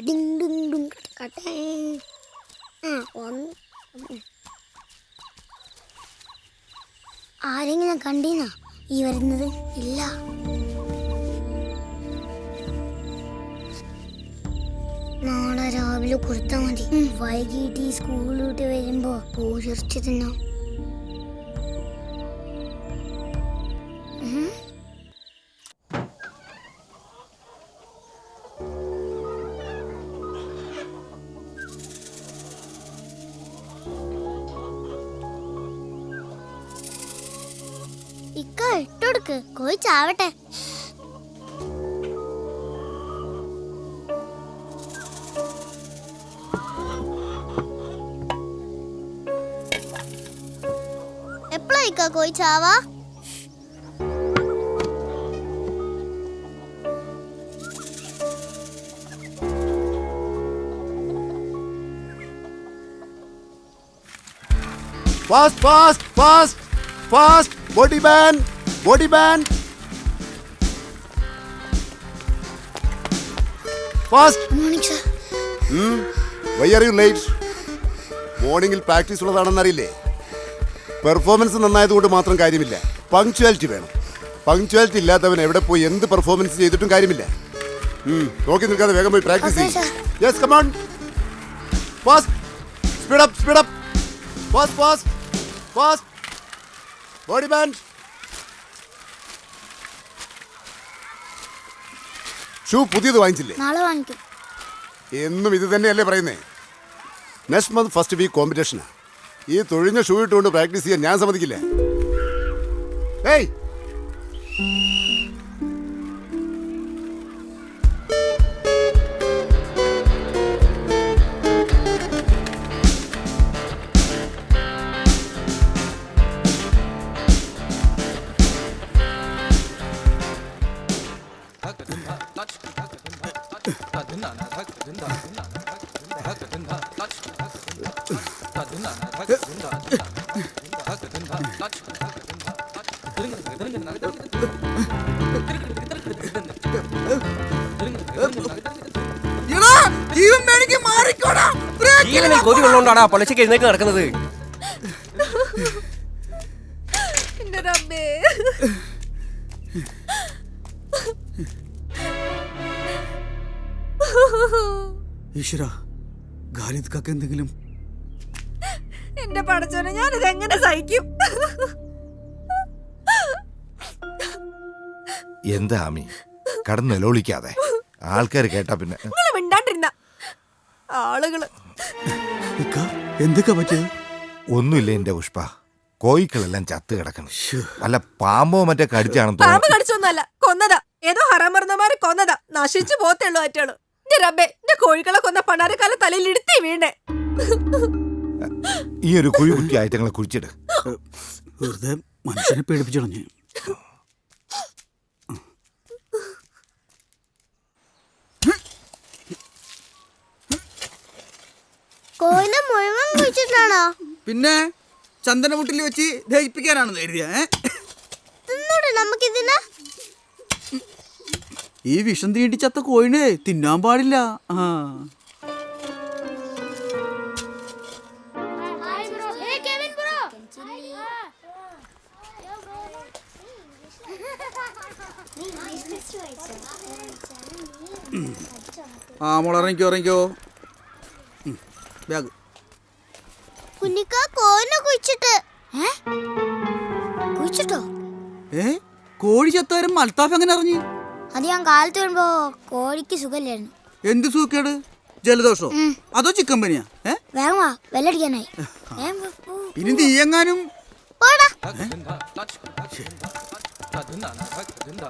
നോക്കട്ടെ ആ ഒന്ന് ആരെങ്കിലും കണ്ടീനാ ഈ വരുന്നത് ഇല്ല. നാളെ രാവിലെ കൊടുത്താൽ മതി. വൈകിട്ട് ഈ സ്കൂളിലോട്ട് വിട്ട് വരുമ്പോ പോയിറച്ചി തിന്നാം. ഇക്ക ഇട്ടൊടുക്ക്. കോയി ചാവട്ടെ. എപ്പോഴാ ഇക്ക കോയി ചാവാ? Fast fast fast fast body bend body bend. Fast. Morning sir. Why are you late മോർണിംഗിൽ പ്രാക്ടീസ് ഉള്ളതാണെന്നറിയില്ലേ പെർഫോമൻസ് നന്നായതുകൊണ്ട് മാത്രം കാര്യമില്ല. പങ്ക്ച്വാലിറ്റി വേണം. പങ്ക്ച്വാലിറ്റി ഇല്ലാത്തവൻ എവിടെ പോയി എന്ത് പെർഫോമൻസ് ചെയ്തിട്ടും കാര്യമില്ല. നോക്കി നിൽക്കാതെ വേഗം പോയി പ്രാക്ടീസ് ചെയ്യും. Yes come on fast speed up speed up fast fast fast body band shoe പുതിയത് വാങ്ങിച്ചില്ലേ? നാളെ വാങ്ങിക്കും. എന്നും ഇത് തന്നെയല്ലേ പറയുന്നേ? നെക്സ്റ്റ് മന്ത് ഫസ്റ്റ് വീക്ക് കോമ്പറ്റീഷനാണ് ഈ തൊഴിഞ്ഞ ഷൂ ഇട്ടുകൊണ്ട് പ്രാക്ടീസ് ചെയ്യാൻ ഞാൻ സമ്മതിക്കില്ല? ഏയ്! ജീവൻ വേണമെങ്കിൽ മാറിക്കോടാ. ജീവനിൽ കൊതി ഉള്ളതുകൊണ്ടാണ് ആ പൊലച്ചയ്ക്ക് എഴുന്നേറ്റ് നടക്കുന്നത് എന്റെ റബ്ബേ ഈശ്വര ഖാലിദ്ക്കൊക്കെ എന്തെങ്കിലും? എന്റെ പടച്ചോനെ ഞാനിത് എങ്ങനെ സഹിക്കും? എന്താ ആമി? കടന്ന് നിലവിളിക്കാതെ. ആൾക്കാർ കേട്ടാ പിന്നെ. നിങ്ങൾ മിണ്ടാണ്ടിരുന്ന. ആളുകൾ. ഇക്ക, എന്തൊക്കെ പറ്റിയത്? ഒന്നുമില്ല എന്റെ പുഷ്പ. കോയിക്കളെല്ലാം ചത്ത് കിടക്കണം വല്ല പാമ്പോ മറ്റേ കടിച്ചാണെന്ന് പാമ്പ് തോന്നുന്നു. കടിച്ചൊന്നല്ല കൊന്നതാ. ഏതോ ഹറാമർന്നമാര് കൊന്നതാ. നശിച്ചു പോത്തുള്ളൂ എന്റെ റബ്ബേ എന്റെ കോഴികളെ കൊന്ന പണാരക്കാല തലയിൽ ഇടുത്തി വീണേ. ഈ ഒരു കുഴി കുറ്റി ആയിട്ടങ്ങളെ കുഴിച്ചിട്. വെറുതെ മനുഷ്യനെ പേടിപ്പിച്ചളഞ്ഞ്. കോയിനെ മുഴുവൻ കുഴിച്ചിട്ടാണോ? പിന്നെ ചന്ദനമുട്ടിൽ വെച്ച് ദഹിപ്പിക്കാനാണെന്ന് കരുതിയ തിന്നൂടെ നമുക്കിതിന്? ഈ വിഷം തീണ്ടി ചത്ത കോഴിനെ തിന്നാൻ പാടില്ല. ആ. ആ ഇറങ്ങിക്കോ ബാഗ് കുഞ്ഞിക്ക കോയിനെ കുഴിച്ചിട്ട്. ഏ? കുഴിച്ചിട്ടോ? ഏ? കോഴി ചത്താരും മൽത്താഫ് എങ്ങനെ അറിഞ്ഞു? അത് ഞാൻ കാലത്ത് വരുമ്പോ കോഴിക്ക് സുഖമില്ലായിരുന്നു. എന്ത് സൂക്കേട് ജലദോഷോ? അതോ ചിക്കൻ പനിയാ? വേഗം വാ വെല്ലടിക്കാനായി. ഇനി നീ എങ്ങാനും? പോടാ.